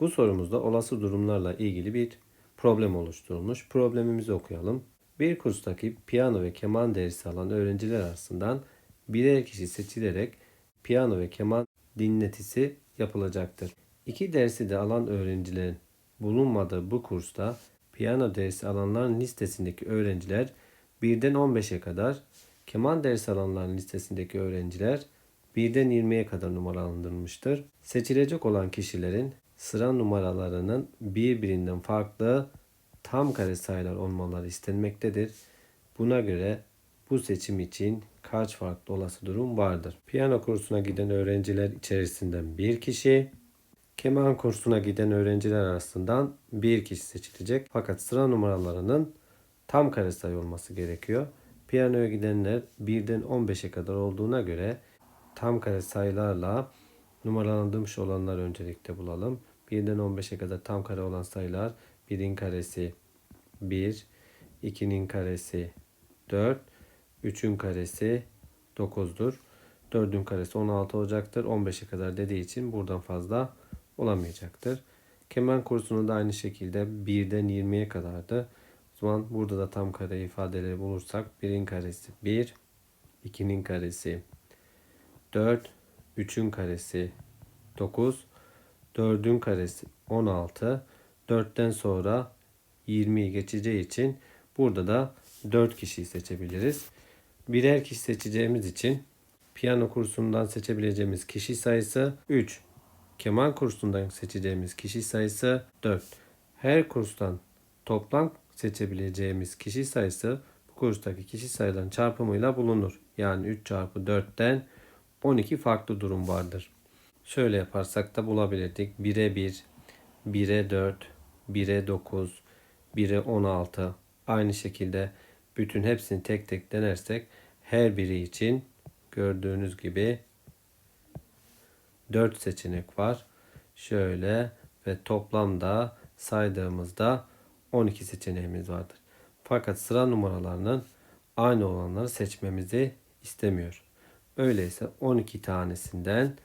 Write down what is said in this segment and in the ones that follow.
Bu sorumuzda olası durumlarla ilgili bir problem oluşturulmuş. Problemimizi okuyalım. Bir kurstaki piyano ve keman dersi alan öğrenciler arasından birer kişi seçilerek piyano ve keman dinletisi yapılacaktır. İki dersi de alan öğrencilerin bulunmadığı bu kursta piyano dersi alanların listesindeki öğrenciler 1'den 15'e kadar, keman dersi alanların listesindeki öğrenciler 1'den 20'ye kadar numaralandırılmıştır. Seçilecek olan kişilerin sıra numaralarının birbirinden farklı tam kare sayılar olmaları istenmektedir. Buna göre bu seçim için kaç farklı olası durum vardır? Piyano kursuna giden öğrenciler içerisinden bir kişi, keman kursuna giden öğrenciler arasından bir kişi seçilecek. Fakat sıra numaralarının tam kare sayı olması gerekiyor. Piyanoya gidenler 1'den 15'e kadar olduğuna göre tam kare sayılarla numaralandırmış olanları öncelikle bulalım. 1'den 15'e kadar tam kare olan sayılar 1'in karesi 1, 2'nin karesi 4, 3'ün karesi 9'dur. 4'ün karesi 16 olacaktır. 15'e kadar dediği için buradan fazla olamayacaktır. Keman kursunu da aynı şekilde 1'den 20'ye kadardı. O zaman burada da tam kare ifadeleri bulursak 1'in karesi 1, 2'nin karesi 4, 3'ün karesi 9, 4'ün karesi 16, 4'ten sonra 20'yi geçeceği için burada da 4 kişiyi seçebiliriz. Birer kişi seçeceğimiz için piyano kursundan seçebileceğimiz kişi sayısı 3. Keman kursundan seçeceğimiz kişi sayısı 4. Her kurstan toplam seçebileceğimiz kişi sayısı bu kurstaki kişi sayıların çarpımıyla bulunur. Yani 3 çarpı 4'ten 12 farklı durum vardır. Şöyle yaparsak da bulabilirdik. 1'e 1, 1'e 4, 1'e 9, 1'e 16. Aynı şekilde bütün hepsini tek tek denersek her biri için gördüğünüz gibi 4 seçenek var. Şöyle ve toplamda saydığımızda 12 seçeneğimiz vardır. Fakat sıra numaralarının aynı olanları seçmemizi istemiyor. Öyleyse 12 tanesinden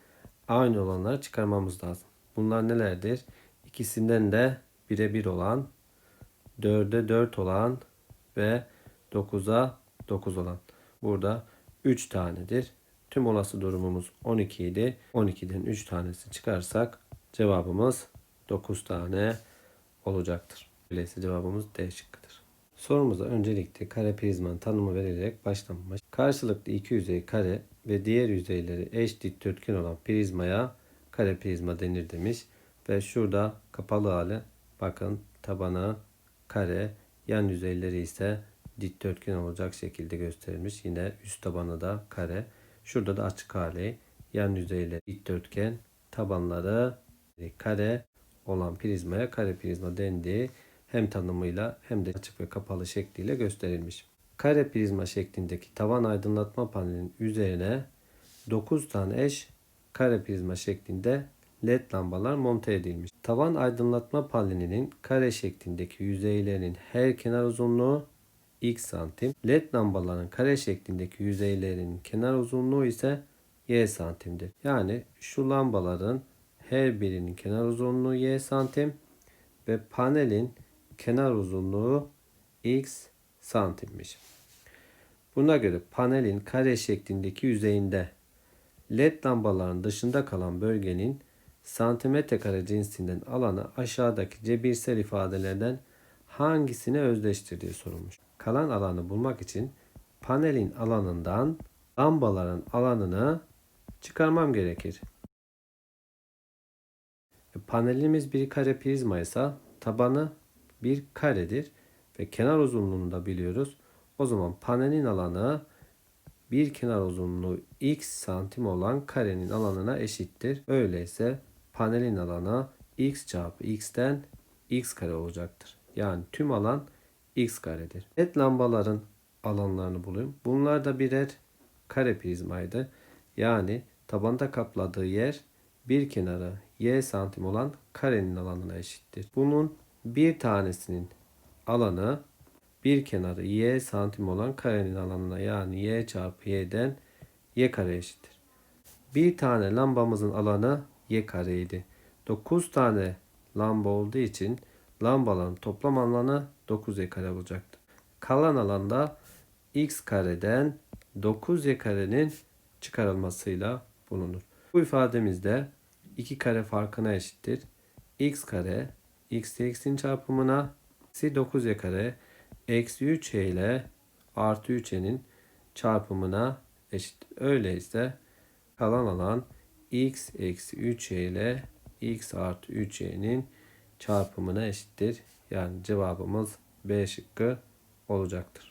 aynı olanları çıkarmamız lazım. Bunlar nelerdir? İkisinden de birebir olan, 4'e 4 olan ve 9'a 9 olan. Burada 3 tanedir. Tüm olası durumumuz 12 idi. 12'den 3 tanesi çıkarsak cevabımız 9 tane olacaktır. Öyleyse cevabımız D şıkkıdır. Sorumuza öncelikle kare prizmanın tanımı verilerek başlanmış. Karşılıklı iki yüzey kare ve diğer yüzeyleri eş dikdörtgen olan prizmaya kare prizma denir demiş. Ve şurada kapalı hali bakın tabanı kare yan yüzeyleri ise dikdörtgen olacak şekilde gösterilmiş. Yine üst tabanı da kare. Şurada da açık hali yan yüzeyleri dikdörtgen tabanları kare olan prizmaya kare prizma dendiği hem tanımıyla hem de açık ve kapalı şekliyle gösterilmiş. Kare prizma şeklindeki tavan aydınlatma panelinin üzerine 9 tane eş kare prizma şeklinde led lambalar monte edilmiş. Tavan aydınlatma panelinin kare şeklindeki yüzeylerinin her kenar uzunluğu x santim. Led lambaların kare şeklindeki yüzeylerinin kenar uzunluğu ise y santimdir. Yani şu lambaların her birinin kenar uzunluğu y santim ve panelin kenar uzunluğu x santimmiş. Buna göre panelin kare şeklindeki yüzeyinde led lambaların dışında kalan bölgenin santimetre kare cinsinden alanı aşağıdaki cebirsel ifadelerden hangisine özdeştir sorulmuş. Kalan alanı bulmak için panelin alanından lambaların alanını çıkarmam gerekir. E, Panelimiz bir kare prizma ise tabanı bir karedir ve kenar uzunluğunu da biliyoruz. O zaman panelin alanı bir kenar uzunluğu x santim olan karenin alanına eşittir. Öyleyse panelin alanı x çarpı x'ten x kare olacaktır. Yani tüm alan x karedir. LED lambaların alanlarını bulayım. Bunlar da birer kare prizmaydı. Yani tabanda kapladığı yer bir kenarı y santim olan karenin alanına eşittir. Bunun bir tanesinin alanı bir kenarı y santim olan karenin alanına yani y çarpı y'den y kare eşittir. Bir tane lambamızın alanı y kareydi. 9 tane lamba olduğu için lambaların toplam alanı 9y kare olacaktır. Kalan alanda x kareden 9y karenin çıkarılmasıyla bulunur. Bu ifademizde 2 kare farkına eşittir. x kare x x'in çarpımına eksi 9y kare eksi 3y ile artı 3y'nin çarpımına eşit. Öyleyse kalan alan x eksi 3y ile x artı 3y'nin çarpımına eşittir. Yani cevabımız B şıkkı olacaktır.